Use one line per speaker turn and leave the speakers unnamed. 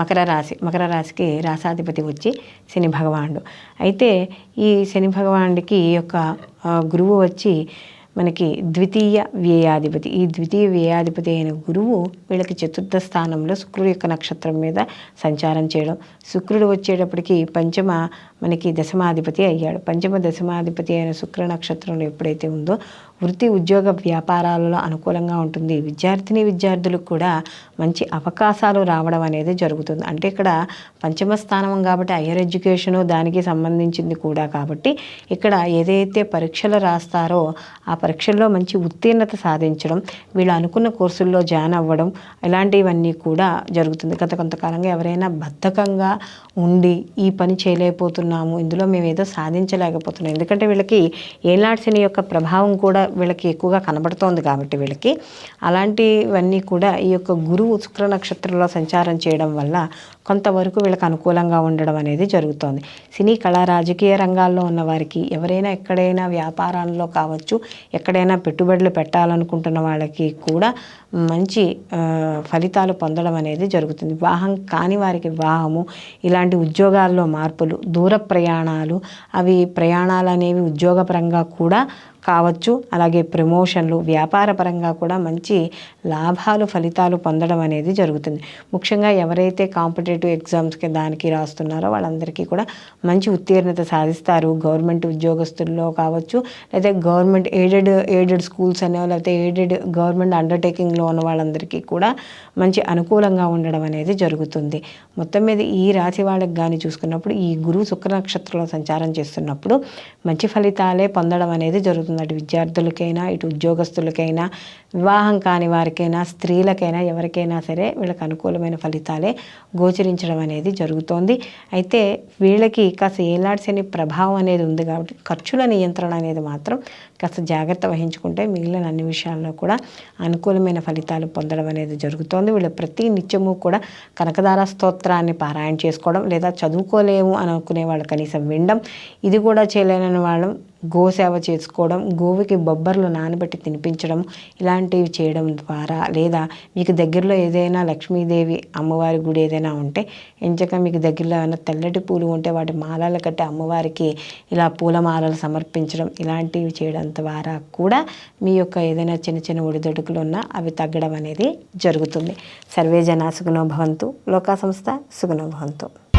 మకర రాశి మకర రాశికి రాసాధిపతి వచ్చి శని భగవానుడు. అయితే ఈ శని భగవానుడికి ఈ యొక్క గురువు వచ్చి మనకి ద్వితీయ వ్యయాధిపతి. ఈ ద్వితీయ వ్యయాధిపతి అయిన గురువు వీళ్ళకి చతుర్థ స్థానంలో శుక్రుడు యొక్క నక్షత్రం మీద సంచారం చేయడం. శుక్రుడు వచ్చేటప్పటికి పంచమ మనకి దశమాధిపతి అయ్యాడు. పంచమ దశమాధిపతి అయిన శుక్ర నక్షత్రంలో ఎప్పుడైతే ఉందో వృత్తి ఉద్యోగ వ్యాపారాలలో అనుకూలంగా ఉంటుంది. విద్యార్థిని విద్యార్థులకు కూడా మంచి అవకాశాలు రావడం అనేది జరుగుతుంది. అంటే ఇక్కడ పంచమ స్థానం కాబట్టి హయ్యర్ ఎడ్యుకేషన్ దానికి సంబంధించింది కూడా కాబట్టి ఇక్కడ ఏదైతే పరీక్షలు రాస్తారో ఆ పరీక్షల్లో మంచి ఉత్తీర్ణత సాధించడం వీళ్ళు అనుకున్న కోర్సుల్లో జాయిన్ అవ్వడం ఇలాంటివన్నీ కూడా జరుగుతుంది. గత కొంతకాలంగా ఎవరైనా బద్ధకంగా ఉండి ఈ పని చేయలేకపోతున్నాము ఇందులో మేము ఏదో సాధించలేకపోతున్నాం. ఎందుకంటే వీళ్ళకి ఏలాడ్సిన యొక్క ప్రభావం కూడా వీళ్ళకి ఎక్కువగా కనబడుతోంది కాబట్టి వీళ్ళకి. అలాంటివన్నీ కూడా ఈ యొక్క గురువు శుక్ర నక్షత్రంలో సంచారం చేయడం వల్ల కొంతవరకు వీళ్ళకి అనుకూలంగా ఉండడం అనేది జరుగుతోంది. సినీ కళా రాజకీయ రంగాల్లో ఉన్న వారికి ఎవరైనా ఎక్కడైనా వ్యాపారాల్లో కావచ్చు ఎక్కడైనా పెట్టుబడులు పెట్టాలనుకుంటున్న వాళ్ళకి కూడా మంచి ఫలితాలు పొందడం అనేది జరుగుతుంది. వివాహం కాని వారికి వివాహము ఇలాంటి ఉద్యోగాల్లో మార్పులు దూర ప్రయాణాలు అవి ప్రయాణాలు అనేవి ఉద్యోగపరంగా కూడా కావచ్చు. అలాగే ప్రమోషన్లు వ్యాపార పరంగా కూడా మంచి లాభాలు ఫలితాలు పొందడం అనేది జరుగుతుంది. ముఖ్యంగా ఎవరైతే కాంపిటేటివ్ ఎగ్జామ్స్కి దానికి రాస్తున్నారో వాళ్ళందరికీ కూడా మంచి ఉత్తీర్ణత సాధిస్తారు. గవర్నమెంట్ ఉద్యోగస్తుల్లో కావచ్చు లేదా గవర్నమెంట్ ఎయిడెడ్ ఎయిడెడ్ స్కూల్స్ అనేవి లేకపోతే ఎయిడెడ్ గవర్నమెంట్ అండర్టేకింగ్లో ఉన్న వాళ్ళందరికీ కూడా మంచి అనుకూలంగా ఉండడం అనేది జరుగుతుంది. మొత్తం మీద ఈ రాశి వాళ్ళకి కానీ చూసుకున్నప్పుడు ఈ గురువు శుక్ర నక్షత్రంలో సంచారం చేస్తున్నప్పుడు మంచి ఫలితాలే పొందడం అనేది జరుగుతుంది. అటు విద్యార్థులకైనా ఇటు ఉద్యోగస్తులకైనా వివాహం కాని వారికైనా స్త్రీలకైనా ఎవరికైనా సరే వీళ్ళకి అనుకూలమైన ఫలితాలే గోచరించడం అనేది జరుగుతోంది. అయితే వీళ్ళకి కాస్త ఏలాడ్సని ప్రభావం అనేది ఉంది కాబట్టి ఖర్చుల నియంత్రణ అనేది మాత్రం కాస్త జాగ్రత్త వహించుకుంటే మిగిలిన అన్ని విషయాల్లో కూడా అనుకూలమైన ఫలితాలు పొందడం అనేది జరుగుతోంది. వీళ్ళు ప్రతి నిత్యము కూడా కనకదార స్తోత్రాన్ని పారాయణ చేసుకోవడం లేదా చదువుకోలేము అనుకునే వాళ్ళు కనీసం వినడం ఇది కూడా చేయలేని వాళ్ళు గోసేవ చేసుకోవడం గోవుకి బొబ్బర్లు నానబెట్టి తినిపించడం ఇలాంటివి చేయడం ద్వారా లేదా మీకు దగ్గరలో ఏదైనా లక్ష్మీదేవి అమ్మవారి గుడి ఏదైనా ఉంటే ఎంచక మీకు దగ్గరలో ఏమైనా తెల్లటి పూలు ఉంటే వాటి మాలలు కట్టి అమ్మవారికి ఇలా పూలమాలలు సమర్పించడం ఇలాంటివి చేయడం ద్వారా కూడా మీ యొక్క ఏదైనా చిన్న చిన్న ఒడిదొడుకులు ఉన్నా అవి తగ్గడం అనేది జరుగుతుంది. సర్వే జన సుగుణోభవంతు లోకా సంస్థ సుగుణోభవంతు